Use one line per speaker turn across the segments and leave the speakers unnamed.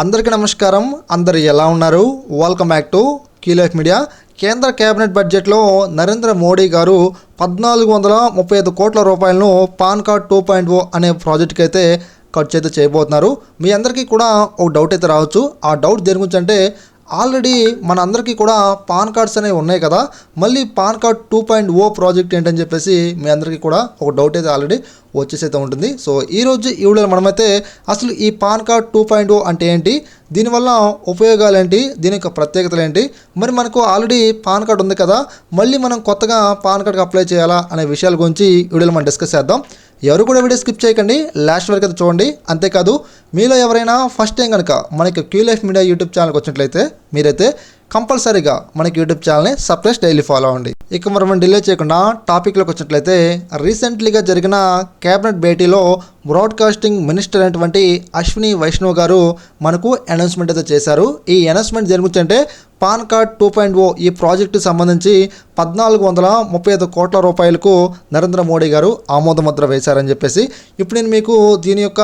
అందరికీ నమస్కారం. అందరు ఎలా ఉన్నారు? వెల్కమ్ బ్యాక్ టు కీలైఫ్ మీడియా కేంద్ర కేబినెట్ బడ్జెట్లో నరేంద్ర మోడీ గారు పద్నాలుగు వందల ముప్పై ఐదు కోట్ల రూపాయలను PAN card two point O అనే ప్రాజెక్ట్కి అయితే ఖర్చు అయితే చేయబోతున్నారు. మీ అందరికీ కూడా ఒక డౌట్ అయితే రావచ్చు. ఆ డౌట్ దేని గురించి అంటే ఆల్రెడీ మన అందరికీ కూడా పాన్ కార్డ్స్ అనేవి ఉన్నాయి కదా. మళ్ళీ PAN card two point O project ఏంటని చెప్పేసి మీ అందరికీ కూడా ఒక డౌట్ అయితే ఆల్రెడీ వచ్చేసైతే ఉంటుంది. సో ఈరోజు ఈ వీడియోలో మనమైతే అసలు ఈ PAN card two point O అంటే ఏంటి? దీనివల్ల ఉపయోగాలు ఏంటి? దీని యొక్క ప్రత్యేకతలు ఏంటి? మరి మనకు ఆల్రెడీ పాన్ కార్డ్ ఉంది కదా. మళ్ళీ మనం కొత్తగా పాన్ కార్డ్కి అప్లై చేయాలా అనే విషయాల గురించి వీడియోలో మనం డిస్కస్ చేద్దాం. ఎవరు కూడా వీడియో స్కిప్ చేయకండి. లాస్ట్ వరకు అయితే చూడండి. అంతేకాదు మీలో ఎవరైనా ఫస్ట్ టైం కనుక మనకి క్యూ లైఫ్ మీడియా యూట్యూబ్ ఛానల్కి వచ్చినట్లయితే మీరైతే కంపల్సరీగా మనకి యూట్యూబ్ ఛానల్ని సబ్స్క్రైబ్ డైలీ ఫాలో అవ్వండి. ఇక మరి మనం డిలే చేయకుండా టాపిక్లోకి వచ్చినట్లయితే రీసెంట్లీగా జరిగిన కేబినెట్ భేటీలో బ్రాడ్కాస్టింగ్ మినిస్టర్ అయినటువంటి అశ్విని వైష్ణవ్ గారు మనకు అనౌన్స్మెంట్ అయితే చేశారు. ఈ అనౌన్స్మెంట్ దేని గురించి అంటే PAN card two point O ఈ ప్రాజెక్టు సంబంధించి పద్నాలుగు వందల ముప్పై ఐదు కోట్ల రూపాయలకు నరేంద్ర మోడీ గారు ఆమోద ముద్ర వేశారని చెప్పేసి ఇప్పుడు నేను మీకు దీని యొక్క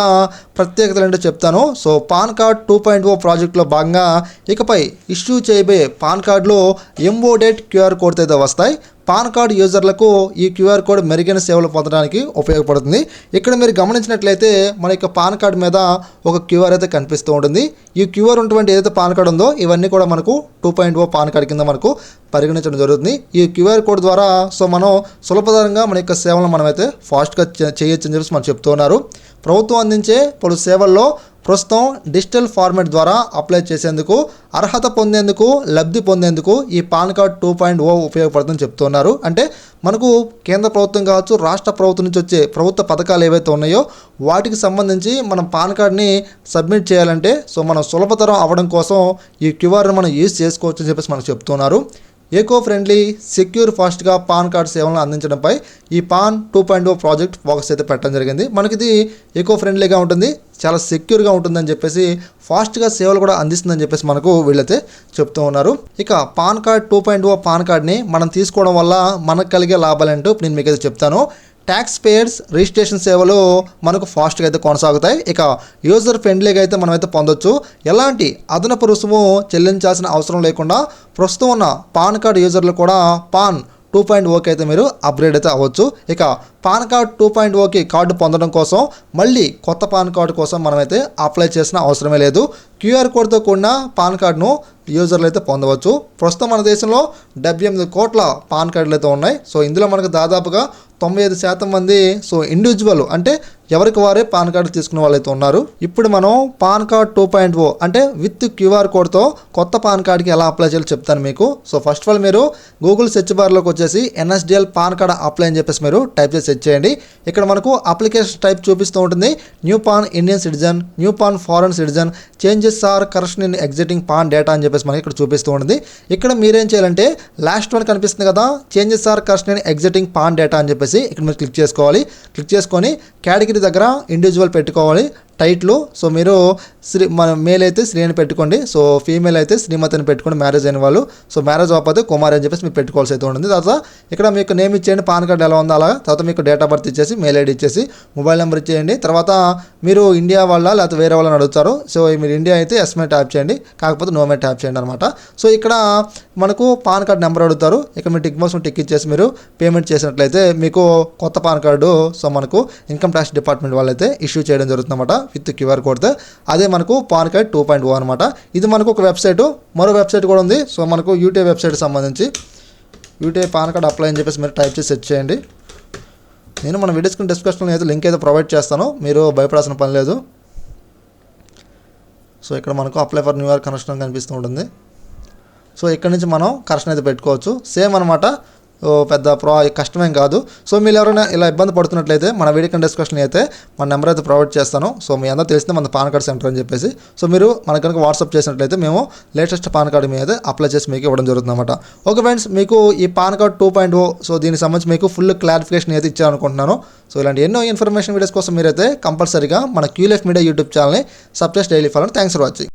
ప్రత్యేకతలు ఏంటో చెప్తాను. So PAN card two point O ప్రాజెక్టులో భాగంగా ఇకపై ఇష్యూ చేయబోయే పాన్ కార్డులో ఎంబోడెడ్ క్యూఆర్ కోడ్తో అయితే వస్తాయి. పాన్ కార్డ్ యూజర్లకు ఈ క్యూఆర్ కోడ్ మెరుగైన సేవలు పొందడానికి ఉపయోగపడుతుంది. ఇక్కడ మీరు గమనించినట్లయితే మన యొక్క పాన్ కార్డ్ మీద ఒక క్యూఆర్ అయితే కనిపిస్తూ ఉంటుంది. ఈ క్యూఆర్ ఉన్నటువంటి ఏదైతే పాన్ కార్డ్ ఉందో ఇవన్నీ కూడా మనకు two point O PAN card కింద మనకు పరిగణించడం జరుగుతుంది. ఈ క్యూఆర్ కోడ్ ద్వారా సో మనం సులభతరంగా మన యొక్క సేవలను మనమైతే ఫాస్ట్గా చేయొచ్చు అని చెప్పేసి మనం చెప్తున్నారు ప్రభుత్వం అందించే పలు సేవల్లో ప్రస్తుతం డిజిటల్ ఫార్మాట్ ద్వారా అప్లై చేసేందుకు అర్హత పొందేందుకు లబ్ధి పొందేందుకు ఈ PAN card two point O ఉపయోగపడుతుందని చెప్తున్నారు. అంటే మనకు కేంద్ర ప్రభుత్వం కావచ్చు రాష్ట్ర ప్రభుత్వం నుంచి వచ్చే ప్రభుత్వ పథకాలు ఏవైతే ఉన్నాయో వాటికి సంబంధించి మనం పాన్ కార్డ్ని సబ్మిట్ చేయాలంటే సో మనం సులభతరం అవ్వడం కోసం ఈ క్యూఆర్ని మనం యూజ్ చేసుకోవచ్చు అని చెప్పేసి మనకు చెప్తున్నారు. ఏకో ఫ్రెండ్లీ సెక్యూర్ ఫాస్ట్గా పాన్ కార్డ్ సేవలను అందించడంపై ఈ PAN two point O project focus అయితే పెట్టడం జరిగింది. మనకి ఇది ఏకో ఫ్రెండ్లీగా ఉంటుంది చాలా సెక్యూర్గా ఉంటుందని చెప్పేసి ఫాస్ట్గా సేవలు కూడా అందిస్తుందని చెప్పేసి మనకు వీళ్ళైతే చెప్తూ ఉన్నారు. ఇక PAN card two point O PAN కార్డ్ని మనం తీసుకోవడం వల్ల మనకు కలిగే లాభాలేంటో నేను మీకు అయితే చెప్తాను. ట్యాక్స్ పేయర్స్ రిజిస్ట్రేషన్ సేవలు మనకు ఫాస్ట్గా అయితే కొనసాగుతాయి. ఇక యూజర్ ఫ్రెండ్లీగా అయితే మనమైతే పొందొచ్చు. ఎలాంటి అదనపు రుసుము చెల్లించాల్సిన అవసరం లేకుండా ప్రస్తుతం ఉన్న పాన్ కార్డ్ యూజర్లు కూడా పాన్ టూ పాయింట్ ఓకే అయితే మీరు అప్గ్రేడ్ అయితే అవ్వచ్చు. ఇక PAN card two point okay card పొందడం కోసం మళ్ళీ కొత్త పాన్ కార్డు కోసం మనమైతే అప్లై చేసిన అవసరమే లేదు. క్యూఆర్ కోడ్తో కూడిన పాన్ కార్డును యూజర్లు అయితే పొందవచ్చు. ప్రస్తుతం మన దేశంలో డెబ్బై ఎనిమిది కోట్ల పాన్ కార్డులు అయితే ఉన్నాయి. సో ఇందులో మనకు దాదాపుగా తొంభై ఐదు శాతం మంది సో ఇండివిజువల్ అంటే ఎవరికి వారే పాన్ కార్డు తీసుకునే వాళ్ళైతే ఉన్నారు. ఇప్పుడు మనం PAN card two point O అంటే విత్ క్యూఆర్ కోడ్తో కొత్త పాన్ కార్డ్కి ఎలా అప్లై చేయాలో చెప్తాను మీకు. సో ఫస్ట్ ఆఫ్ ఆల్ మీరు గూగుల్ సెర్చ్ బార్లోకి వచ్చేసి ఎన్ఎస్డిఎల్ పాన్ కార్డ్ అప్లై అని చెప్పేసి మీరు టైప్ చేసి సెర్చ్ చేయండి. ఇక్కడ మనకు అప్లికేషన్ టైప్ చూపిస్తూ ఉంటుంది. New PAN Indian citizen new PAN foreign citizen changes or correction in existing PAN data అని చెప్పేసి మనకి ఇక్కడ చూపిస్తూ ఉంటుంది. ఇక్కడ మీరేం చేయాలంటే లాస్ట్ వన్ కనిపిస్తుంది కదా changes or correction in existing PAN data అని చెప్పేసి ఇక్కడ మీరు క్లిక్ చేసుకోవాలి. క్లిక్ చేసుకొని కేటగిరీ దగ్గర ఇండివిజువల్ పెట్టుకోవాలి. టైట్లు సో మీరు శ్రీ మన మేల్ అయితే శ్రీ అని పెట్టుకోండి. సో ఫీమేల్ అయితే శ్రీమతి అని పెట్టుకోండి మ్యారేజ్ అయిన వాళ్ళు. సో మ్యారేజ్ అవ్వకపోతే కుమార్ అని చెప్పేసి మీరు పెట్టుకోవాల్సి అయితే ఉంటుంది. తర్వాత ఇక్కడ మీకు నేమ్ ఇచ్చేయండి పాన్ కార్డ్ ఎలా ఉందో అలాగా. తర్వాత మీకు డేట్ ఆఫ్ బర్త్ ఇచ్చేసి మెయిల్ ఐడి ఇచ్చేసి మొబైల్ నెంబర్ ఇచ్చేయండి. తర్వాత మీరు ఇండియా వాళ్ళ లేకపోతే వేరే వాళ్ళని అడుగుతారు. సో మీరు ఇండియా అయితే ఎస్మే ట్యాప్ చేయండి. కాకపోతే నోమే ట్యాప్ చేయండి అనమాట సో ఇక్కడ మనకు పాన్ కార్డ్ నెంబర్ అడుగుతారు. ఇక్కడ మీరు టిక్ బాక్స్ టిక్ ఇచ్చేసి మీరు పేమెంట్ చేసినట్లయితే మీకు కొత్త పాన్ కార్డు సో మనకు ఇన్కమ్ ట్యాక్స్ డిపార్ట్మెంట్ వాళ్ళైతే ఇష్యూ చేయడం జరుగుతుంది అనమాట విత్ క్యూఆర్ కోడ్తో అదే మనకు PAN card two point O అనమాట ఇది మనకు ఒక వెబ్సైట్ మరో వెబ్సైట్ కూడా ఉంది. సో మనకు యూటీఐ వెబ్సైట్ సంబంధించి యూటీఐ పాన్ కార్డ్ అప్లై అని చెప్పేసి మీరు టైప్ చేసి సెర్చ్ చేయండి. నేను మన వీడియోస్కి డిస్క్రిప్షన్లో అయితే లింక్ అయితే ప్రొవైడ్ చేస్తాను. మీరు భయపడాల్సిన పని లేదు. సో ఇక్కడ మనకు apply for new year connection కనిపిస్తూ ఉంటుంది. సో ఇక్కడ నుంచి మనం కనెక్షన్ అయితే పెట్టుకోవచ్చు. సేమ్ అనమాట పెద్ద ప్రో కష్టమేం కాదు. సో మీరు ఎవరైనా ఇలా ఇబ్బంది పడుతున్నట్లయితే మన వీడియో డిస్కషన్ అయితే మన నెంబర్ అయితే ప్రొవైడ్ చేస్తాను. సో మీ అందరూ తెలిసిందే మన పాన్ కార్డ్ సెంటర్ అని చెప్పేసి. సో మీరు మన కనుక వాట్సాప్ చేసినట్లయితే మేము లేటెస్ట్ పాన్ కార్డు మీద అప్లై చేసి మీకు ఇవ్వడం జరుగుతుంది అనమాట ఓకే ఫ్రెండ్స్ మీకు ఈ PAN card two point O so దీనికి సంబంధించి మీకు ఫుల్ క్లారిఫికేషన్ అయితే ఇచ్చారనుకుంటున్నాను. సో ఇలాంటి ఎన్నో ఇన్ఫర్మేషన్ వీడియోస్ కోసం మీరైతే కంపల్సరీగా మన క్యూలెఫ్ మీడియా యూట్యూబ్ ఛానల్ని subscribe daily follow thanks for watching